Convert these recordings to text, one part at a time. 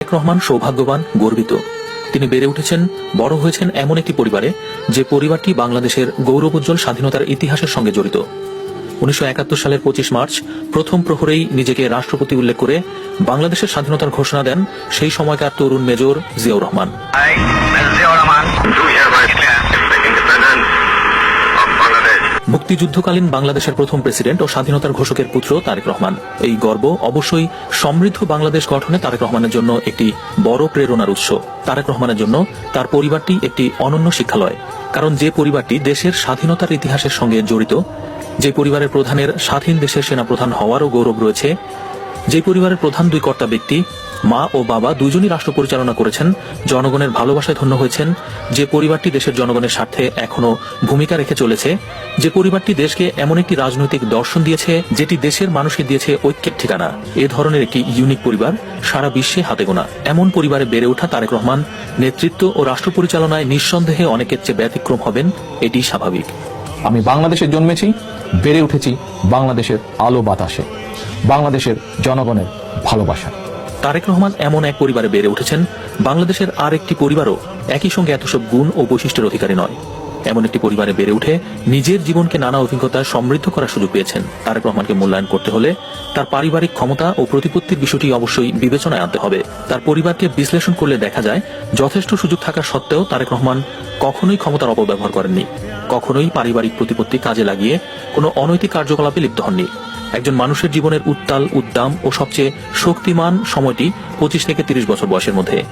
তারেক রহমান সৌভাগ্যবান, গর্বিত। তিনি বেড়ে উঠেছেন, বড় হয়েছেন এমন একটি পরিবারে, যে পরিবারটি বাংলাদেশের গৌরবোজ্জ্বল স্বাধীনতার ইতিহাসের সঙ্গে জড়িত। উনিশশো একাত্তর সালের পঁচিশ মার্চ, প্রথম প্রহরেই নিজেকে রাষ্ট্রপতি উল্লেখ করে বাংলাদেশের স্বাধীনতার ঘোষণা দেন সেই সময়কার তরুণ মেজর জিয়াউর রহমান। মুক্তিযুদ্ধকালীন বাংলাদেশের প্রথম প্রেসিডেন্ট ও স্বাধীনতার ঘোষকের পুত্র তারেক রহমান। এই গর্ব অবশ্যই সমৃদ্ধ বাংলাদেশ গঠনে তারেক রহমানের জন্য একটি বড় প্রেরণার উৎস। তারেক রহমানের জন্য তার পরিবারটি একটি অনন্য শিক্ষালয়। কারণ যে পরিবারটি দেশের স্বাধীনতার ইতিহাসের সঙ্গে জড়িত, যে পরিবারের প্রধানের স্বাধীন দেশের সেনাপ্রধান হওয়ারও গৌরব রয়েছে যে পরিবারের প্রধান দুই কর্তা ব্যক্তি, মা ও বাবা দুজনই রাষ্ট্র পরিচালনা করেছেন, জনগণের ভালোবাসায় ধন্য হয়েছেন, যে পরিবারটি দেশের জনগণের স্বার্থে এখনও ভূমিকা রেখে চলেছে, যে পরিবারটি দেশকে এমন একটি রাজনৈতিক দর্শন দিয়েছে, যেটি দেশের মানুষকে দিয়েছে ঐক্যের ঠিকানা। এ ধরনের একটি ইউনিক পরিবার সারা বিশ্বে হাতে গোনা। এমন পরিবারে বেড়ে ওঠা তারেক রহমান নেতৃত্ব ও রাষ্ট্র পরিচালনায় নিঃসন্দেহে অনেকের চেয়ে ব্যতিক্রম হবেন, এটি স্বাভাবিক। আমি বাংলাদেশে জন্মেছি, বেড়ে উঠেছি বাংলাদেশের আলো বাতাসে, বাংলাদেশের জনগণের ভালোবাসা। তারেক রহমান এমন এক পরিবারে বেড়ে উঠেছেন, বাংলাদেশের আর একটি পরিবারও একই সঙ্গে এত সব গুণ ও বৈশিষ্ট্যের অধিকারী নয়। এমন একটি পরিবারে বেড়ে উঠে নিজের জীবনকে নানা অভিজ্ঞতায় সমৃদ্ধ করার সুযোগ পেয়েছেন। তারেক রহমানকে মূল্যায়ন করতে হলে তার পারিবারিক ক্ষমতা ও প্রতিপত্তির বিষয়টি অবশ্যই বিবেচনায় আনতে হবে। তার পরিবারকে বিশ্লেষণ করলে দেখা যায়, যথেষ্ট সুযোগ থাকা সত্ত্বেও তারেক রহমান কখনোই ক্ষমতার অপব্যবহার করেননি। কখনোই পারিবারিক প্রতিপত্তি কাজে লাগিয়ে কোনো অনৈতিক কার্যকলাপে লিপ্ত হননি। একজন মানুষের জীবনের উত্তাল, উদ্দাম ও সবচেয়ে শক্তিমান সময়টি পঁচিশ থেকে তিরিশ বছর বয়সের মধ্যে।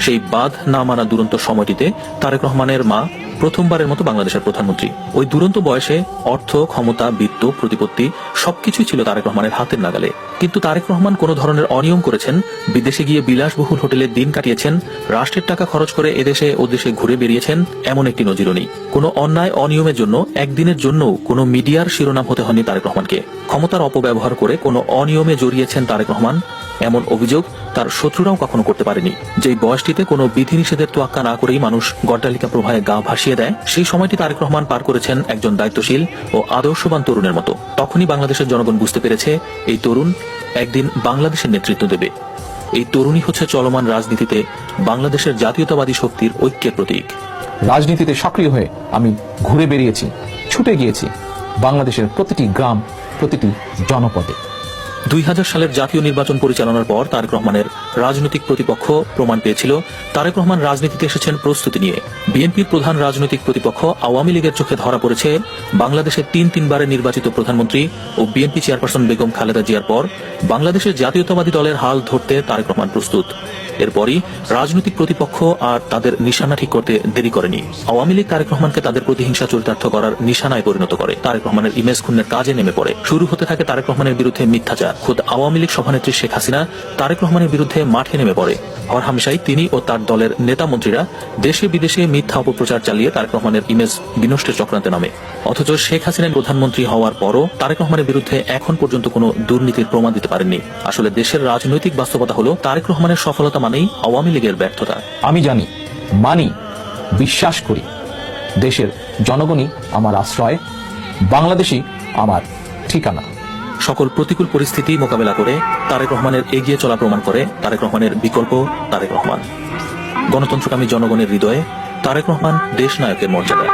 সেই বাদ না মানা দুরন্ত সময়টিতে তারেক রহমানের মা প্রথমবারের মতো বাংলাদেশের প্রধানমন্ত্রী। ওই দুরন্ত বয়সে অর্থ, ক্ষমতা, বিত্ত, প্রতিপত্তি সবকিছুই ছিল তারেক রহমানের হাতের নাগালে। কিন্তু তারেক রহমান কোনো ধরনের অনিয়ম করেছেন? বিদেশে গিয়ে বিলাসবহুল হোটেলে দিন কাটিয়েছেন? রাষ্ট্রের টাকা খরচ করে এদেশে ও দেশে ঘুরে বেরিয়েছেন? এমন একটি নজিরও নেই। কোনো অন্যায়, অনিয়মের জন্য, একদিনের জন্য কোনো মিডিয়ার শিরোনাম হতে হয়নি তারেক রহমানকে। ক্ষমতার অপব্যবহার করে কোনো অনিয়মে জড়িয়েছেন তারেক রহমান? এমন অভিযোগ তার শত্রুরাও কখনো করতে পারেনি। যেই বয়সটিতে কোনো বিধিনিষেধের তোয়াক্কা না করেই মানুষ গড্ডালিকা প্রবাহে গা ভাসিয়ে দেয়, সেই সময়টি তারেক রহমান পার করেছেন একজন দায়িত্বশীল ও আদর্শবান তরুণের মতো। তখনই বাংলাদেশের জনগণ বুঝতে পেরেছে, এই তরুণ একদিন বাংলাদেশের নেতৃত্ব দেবে। এই তরুণই হচ্ছে চলমান রাজনীতিতে বাংলাদেশের জাতীয়তাবাদী শক্তির ঐক্যের প্রতীক। রাজনীতিতে সক্রিয় হয়ে আমি ঘুরে বেরিয়েছি, ছুটে গিয়েছি বাংলাদেশের প্রতিটি গ্রাম, প্রতিটি জনপদে। দুই হাজার সালের জাতীয় নির্বাচন পরিচালনার পর তারেক রহমানের রাজনৈতিক প্রতিপক্ষ প্রমাণ পেয়েছিল। তারেক রহমান রাজনীতিতে এসেছেন প্রস্তুতি নিয়ে। বিএনপির প্রধান রাজনৈতিক প্রতিপক্ষ আওয়ামী লীগের চোখে ধরা পড়েছে। বাংলাদেশের তিন তিনবারের নির্বাচিত প্রধানমন্ত্রী ও বিএনপি চেয়ারপারসন বেগম খালেদা জিয়ার পর বাংলাদেশের জাতীয়তাবাদী দলের হাল ধরতে তারেক রহমান প্রস্তুত। এরপরই রাজনৈতিক প্রতিপক্ষ আর তাদের নিশানা ঠিক করতে দেরি করেনি। আওয়ামী লীগ তারেক রহমানকে তাদের প্রতিহিংসা চরিতার্থ করার নিশানায় পরিণত করে। তারেক রহমানের ইমেজ খুনের কাজে নেমে পড়ে। শুরু হতে থাকে তারেক রহমানের বিরুদ্ধে মিথ্যাচার। খোদ আওয়ামী লীগ সভানেত্রী শেখ হাসিনা তারেক রহমানের বিরুদ্ধে মাঠে নেমে পড়ে। হরহামেশাই তিনি ও তার দলের নেতা মন্ত্রীরা দেশে বিদেশে মিথ্যা অপপ্রচার চালিয়ে তারেক রহমানের ইমেজ বিনষ্টের চক্রান্তে নামে। অথচ শেখ হাসিনার প্রধানমন্ত্রী হওয়ার পরও তারেক রহমানের বিরুদ্ধে এখন পর্যন্ত কোনো দুর্নীতির প্রমাণ দিতে পারেননি। আসলে দেশের রাজনৈতিক বাস্তবতা হলো তারেক রহমানের সফলতা মানেই আওয়ামী লীগের ব্যর্থতা। আমি জানি মানি বিশ্বাস করি। দেশের জনগণই আমার আশ্রয় বাংলাদেশই আমার ঠিকানা। সকল প্রতিকূল পরিস্থিতি মোকাবেলা করে তারেক রহমানের এগিয়ে চলা প্রমাণ করে তারেক রহমানের বিকল্প তারেক রহমান। গণতন্ত্রকামী জনগণের হৃদয়ে তারেক রহমান দেশ নায়কের মর্যাদা।